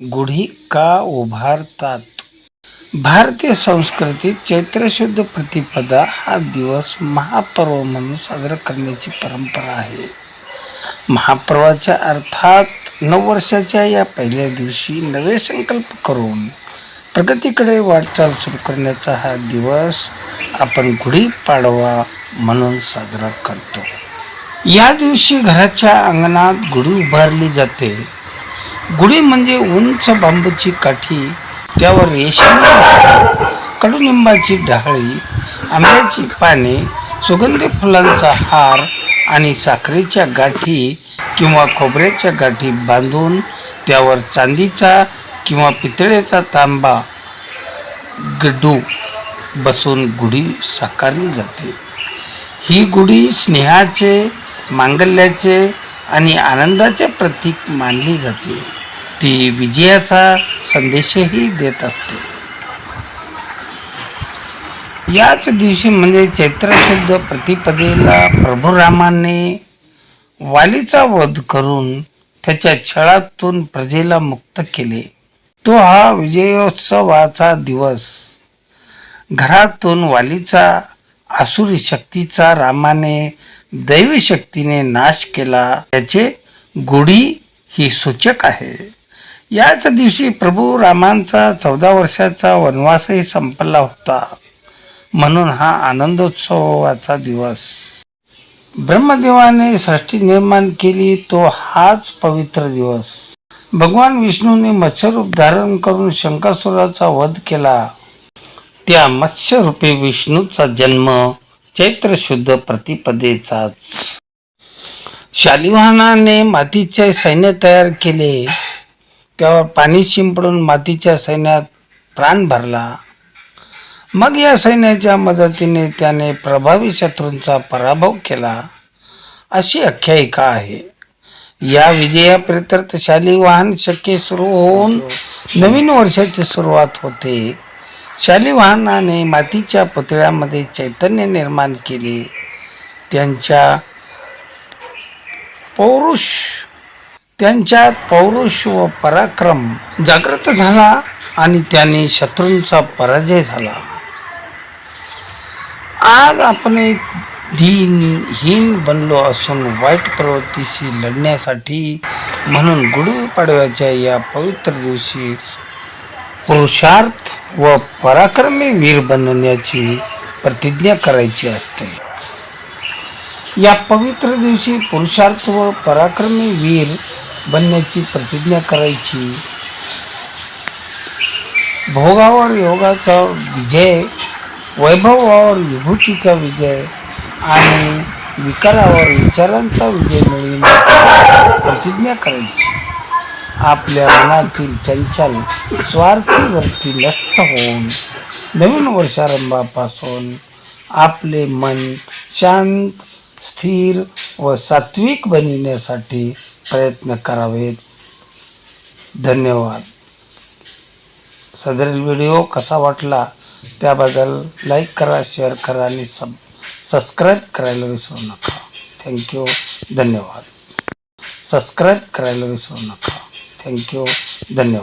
गुढी का उभारतात? भारतीय संस्कृतीत चैत्रशुद्ध प्रतिपदा हा दिवस महापर्व म्हणून साजरा करण्याची परंपरा आहे. महापर्वाच्या अर्थात नववर्षाच्या या पहिल्या दिवशी नवे संकल्प करून प्रगतीकडे वाटचाल सुरू करण्याचा हा दिवस आपण गुढीपाडवा म्हणून साजरा करतो. या दिवशी घराच्या अंगणात गुढी उभारली जाते. गुढी म्हणजे उंच बांबूची काठी त्यावर रेशीम कडुलिंबाची ढाळी आंब्याची पाने सुगंधी फुलांचा हार आणि साखरेच्या गाठी किंवा खोबऱ्याच्या गाठी बांधून त्यावर चांदीचा किंवा पितळेचा तांबा गड्डू बसून गुढी साकारली जाते. ही गुढी स्नेहाचे मांगल्याचे आणि आनंदाचे प्रतीक मानली जाते. ती विजयाचा संदेशही देत असते. याच दिवशी म्हणजे चैत्र शुद्ध प्रतिपदेला प्रभू रामाने वालीचा वध करून त्याच्या छळातून प्रजेला मुक्त केले. तो हा विजयोत्सवाचा दिवस. घरातून वालीचा आसुरी शक्तीचा रामाने दैवी शक्तीने नाश केला. त्याचे गुढी ही सूचक आहे. याच दिवशी प्रभू रामांचा चौदा वर्षाचा वनवासही संपला होता. म्हणून हा आनंदोत्सवाचा दिवस. ब्रह्मदेवाने सृष्टी निर्माण केली तो हाच पवित्र दिवस. भगवान विष्णूने मत्स्यरूप धारण करून शंकासुराचा वध केला. त्या मत्स्यरूपी विष्णूचा जन्म चैत्र शुद्ध प्रतिपदेचाच. शालिवाहनाने मातीचे सैन्य तयार केले. त्यावर पाणी शिंपडून मातीच्या सैन्यात प्राण भरला. मग या सैन्याच्या मदतीने त्याने प्रभावी शत्रूंचा पराभव केला. अशी आख्यायिका आहे. या विजयाप्रित्यर्थ शालिवाहन शक्य सुरू होऊन नवीन वर्षाची सुरुवात होते. शालिवाहनाने मातीच्या पुतळ्यामध्ये चैतन्य निर्माण केले. त्यांच्या पौरुष त्यांच्या पौरुष व पराक्रम जागृत झाला आणि त्याने शत्रूंचा पराजय झाला. आज आपण हीन बनलो असून वाईट प्रवृत्तीशी लढण्यासाठी म्हणून गुढीपाडव्याच्या या पवित्र दिवशी पुरुषार्थ व पराक्रमी वीर बनण्याची प्रतिज्ञा करायची असते. या पवित्र दिवशी पुरुषार्थ व पराक्रमी वीर बनण्याची प्रतिज्ञा करायची. भोगावर योगाचा विजय वैभवावर विभूतीचा विजय आणि विकारावर विचारांचा विजय मिळविण्याची प्रतिज्ञा करायची. आपल्या मनातील चंचल स्वार्थी नष्ट होऊन नवीन वर्षारंभापासून आपले मन शांत स्थिर व सात्विक बनविण्यासाठी प्रयत्न करावेत. धन्यवाद. सदरील व्हिडिओ कसा वाटला त्याबद्दल लाईक करा शेअर करा आणि सब सबस्क्राईब करायला विसरू नका. थँक्यू धन्यवाद. सबस्क्राईब करायला विसरू नका. थँक्यू धन्यवाद.